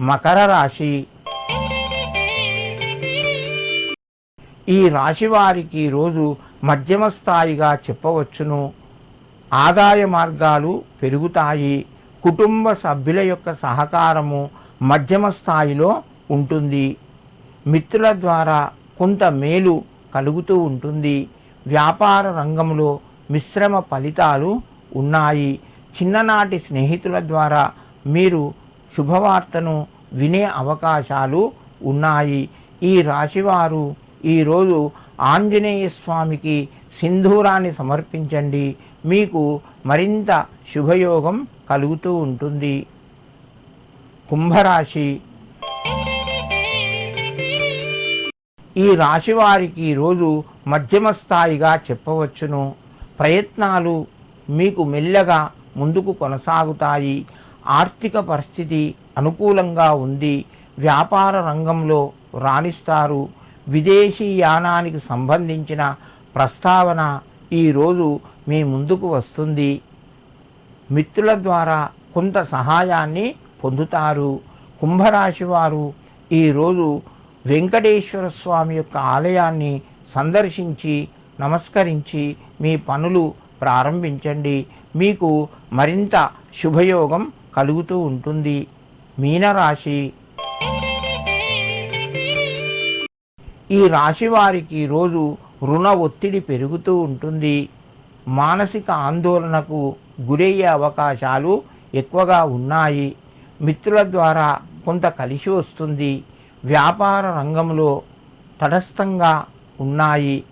మకర రాశి. ఈ రాశి వారికి రోజు మధ్యమ స్థాయిగా చెప్పవచ్చును. ఆదాయ మార్గాలు పెరుగుతాయి. కుటుంబ సభ్యుల యొక్క సహకారము మధ్యమ స్థాయిలో ఉంటుంది. మిత్రుల ద్వారా కొంత మేలు కలుగుతూ ఉంటుంది. వ్యాపార రంగంలో మిశ్రమ ఫలితాలు ఉన్నాయి. చిన్ననాటి స్నేహితుల ద్వారా మీరు శుభవార్తను వినే అవకాశాలు ఉన్నాయి. ఈ రాశివారు ఈరోజు ఆంజనేయ స్వామికి సింధూరాన్ని సమర్పించండి. మీకు మరింత శుభయోగం కలుగుతూ ఉంటుంది. కుంభరాశి. ఈ రాశి వారికి రోజు మధ్యమ స్థాయిగా చెప్పవచ్చును. ప్రయత్నాలు మీకు మెల్లగా ముందుకు కొనసాగుతాయి. ఆర్థిక పరిస్థితి అనుకూలంగా ఉంది. వ్యాపార రంగంలో రాణిస్తారు. విదేశీ యానానికి సంబంధించిన ప్రస్తావన ఈరోజు మీ ముందుకు వస్తుంది. మిత్రుల ద్వారా కొంత సహాయాన్ని పొందుతారు. కుంభరాశి వారు ఈరోజు వెంకటేశ్వర స్వామి యొక్క ఆలయాన్ని సందర్శించి నమస్కరించి మీ పనులు ప్రారంభించండి. మీకు మరింత శుభయోగం కలుగుతూ ఉంటుంది. మీనరాశి ఈ రాశి వారికి రోజు రుణ ఒత్తిడి పెరుగుతూ ఉంటుంది. మానసిక ఆందోళనకు గురయ్యే అవకాశాలు ఎక్కువగా ఉన్నాయి. మిత్రుల ద్వారా కొంత కలిసి వస్తుంది. వ్యాపార రంగంలో తటస్థంగా ఉన్నాయి.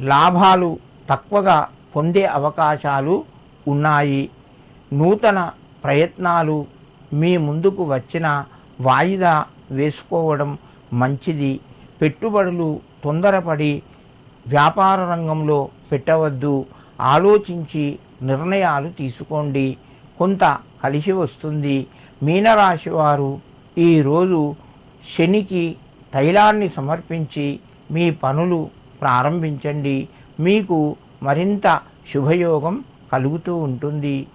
లాభాలు తక్కువగా పొందే అవకాశాలు ఉన్నాయి. నూతన ప్రయత్నాలు మీ ముందుకు వచ్చిన వాయిదా వేసుకోవడం మంచిది. పెట్టుబడులు తొందరపడి వ్యాపార రంగంలో పెట్టవద్దు. ఆలోచించి నిర్ణయాలు తీసుకోండి. కొంత కలిసి వస్తుంది. మీనరాశి వారు ఈరోజు శనికి తైలాన్ని సమర్పించి మీ పనులు ప్రారంభించండి. మీకు మరింత శుభయోగం కలుగుతూ ఉంటుంది.